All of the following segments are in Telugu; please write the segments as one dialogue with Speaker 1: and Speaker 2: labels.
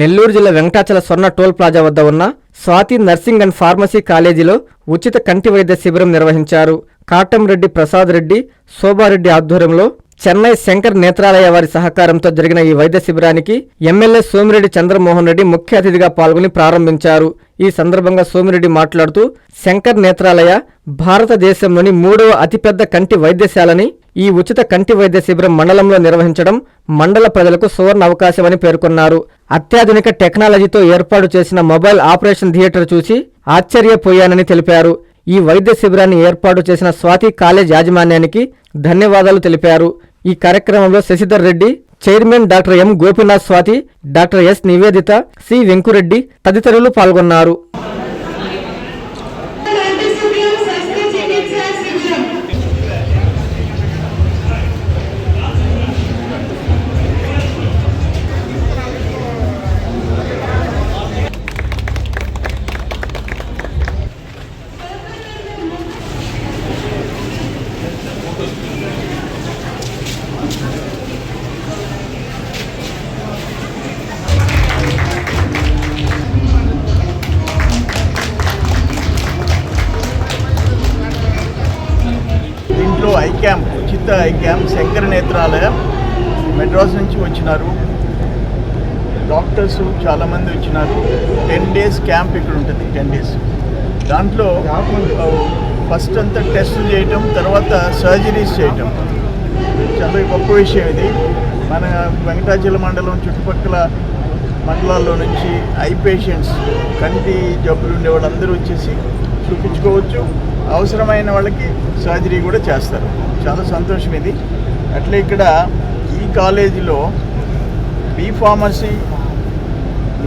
Speaker 1: నెల్లూరు జిల్లా వెంకటాచల స్వర్ణ టోల్ ప్లాజా వద్ద ఉన్న స్వాతి నర్సింగ్ అండ్ ఫార్మసీ కాలేజీలో ఉచిత కంటి వైద్య శిబిరం నిర్వహించారు. కాటంరెడ్డి ప్రసాద్ రెడ్డి శోభారెడ్డి ఆధ్వర్యంలో చెన్నై శంకర్ నేత్రాలయ వారి సహకారంతో జరిగిన ఈ వైద్య శిబిరానికి ఎమ్మెల్యే సోమిరెడ్డి చంద్రమోహన్ రెడ్డి ముఖ్య అతిథిగా పాల్గొని ప్రారంభించారు. ఈ సందర్భంగా సోమిరెడ్డి మాట్లాడుతూ శంకర్ నేత్రాలయ భారతదేశంలోని మూడవ అతిపెద్ద కంటి వైద్యశాలని ఈ ఉచిత కంటి వైద్య శిబిరం మండలంలో నిర్వహించడం మండల ప్రజలకు సువర్ణ అవకాశమని పేర్కొన్నారు. అత్యాధునిక టెక్నాలజీతో ఏర్పాటు చేసిన మొబైల్ ఆపరేషన్ థియేటర్ చూసి ఆశ్చర్యపోయానని తెలిపారు. ఈ వైద్య శిబిరాన్ని ఏర్పాటు చేసిన స్వాతి కాలేజ్ యాజమాన్యానికి ధన్యవాదాలు తెలిపారు. ఈ కార్యక్రమంలో Shashidhar Reddy chairman doctor M Gopinath Swathi doctor S Nivedita C Venkureddy తదితరులు పాల్గొన్నారు.
Speaker 2: ఐ క్యాంప్ ఉచిత ఐ క్యాంప్ శంకర నేత్రాలయం. మెడ్రాస్ నుంచి వచ్చినారు. డాక్టర్స్ చాలామంది వచ్చినారు. టెన్ డేస్ క్యాంప్ ఇక్కడ ఉంటుంది టెన్ డేస్. దాంట్లో ఫస్ట్ అంతా టెస్టులు చేయటం తర్వాత సర్జరీస్ చేయటం. చాలా గొప్ప విషయం ఇది. మన వెంకటాచల మండలం చుట్టుపక్కల మండలాల్లో నుంచి ఐ పేషెంట్స్ కంటి జబ్బులు ఉండే వాళ్ళందరూ వచ్చేసి చూపించుకోవచ్చు. అవసరమైన వాళ్ళకి సర్జరీ కూడా చేస్తారు. చాలా సంతోషం ఇది. అట్లే ఇక్కడ ఈ కాలేజీలో బీ ఫార్మసీ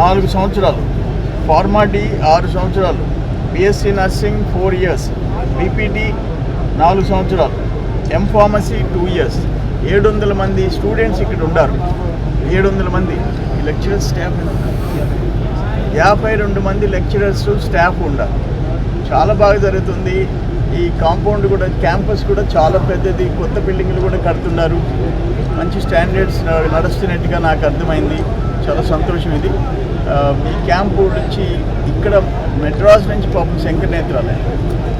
Speaker 2: నాలుగు సంవత్సరాలు ఫార్మాటీ ఆరు సంవత్సరాలు BSc nursing four years BPT నాలుగు సంవత్సరాలు ఎం ఫార్మసీ టూ ఇయర్స్. ఏడు వందల మంది స్టూడెంట్స్ ఇక్కడ ఉన్నారు ఏడు వందల మంది ఈ లెక్చరర్స్ స్టాఫ్ యాభై రెండు మంది లెక్చరర్స్ స్టాఫ్ ఉండాలి చాలా బాగా జరుగుతుంది. ఈ కాంపౌండ్ కూడా క్యాంపస్ కూడా చాలా పెద్దది. కొత్త బిల్డింగ్లు కూడా కడుతున్నారు. మంచి స్టాండర్డ్స్ నడుస్తున్నట్టుగా నాకు అర్థమైంది. చాలా సంతోషం ఇది. ఈ క్యాంపు నుంచి ఇక్కడ మెడ్రాస్ నుంచి పాపం శంకర్ నేత్రాలయం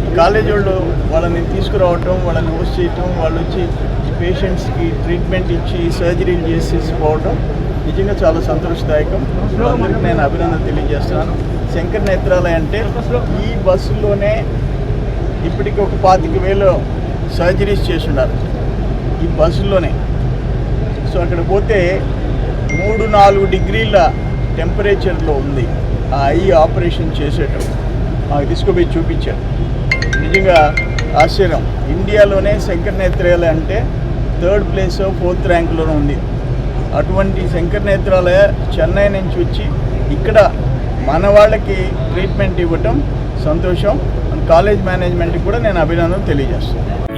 Speaker 2: ఈ కాలేజ్ వాళ్ళు వాళ్ళని తీసుకురావటం వాళ్ళని హోస్ట్ చేయటం వాళ్ళు వచ్చి పేషెంట్స్కి ట్రీట్మెంట్ ఇచ్చి సర్జరీలు చేసేసి పోవటం నిజంగా చాలా సంతోషదాయకం. నేను అభినందన తెలియజేస్తున్నాను. శంకర్ నేత్రాలయ అంటే ఈ బస్సులోనే ఇప్పటికి ఒక పాతిక వేలు సర్జరీస్ చేసి ఉన్నారు ఈ బస్సులోనే. సో అక్కడ పోతే మూడు నాలుగు డిగ్రీల టెంపరేచర్లో ఉంది. ఆ ఐ ఆపరేషన్ చేసేటప్పుడు. మాకు తీసుకుపోయి చూపించారు. నిజంగా ఆశ్చర్యం. ఇండియాలోనే శంకర్ నేత్రాలయ అంటే థర్డ్ ప్లేస్ ఫోర్త్ ర్యాంక్లోనే ఉంది. అటువంటి శంకర్ నేత్రాలయ చెన్నై నుంచి వచ్చి ఇక్కడ మన వాళ్ళకి ట్రీట్మెంట్ ఇవ్వటం సంతోషం. కాలేజ్ మేనేజ్మెంట్కి కూడా నేను అభినందన తెలియజేస్తాను